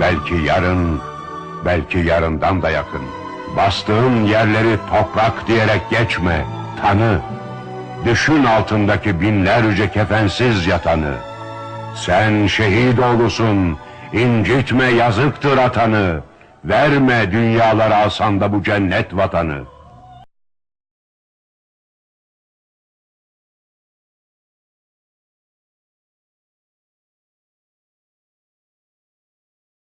belki yarın, belki yarından da yakın. Bastığın yerleri toprak diyerek geçme, tanı. Düşün altındaki binlerce kefensiz yatanı. Sen şehit oğlusun, incitme yazıktır atanı. Verme dünyalara alsan da bu cennet vatanı.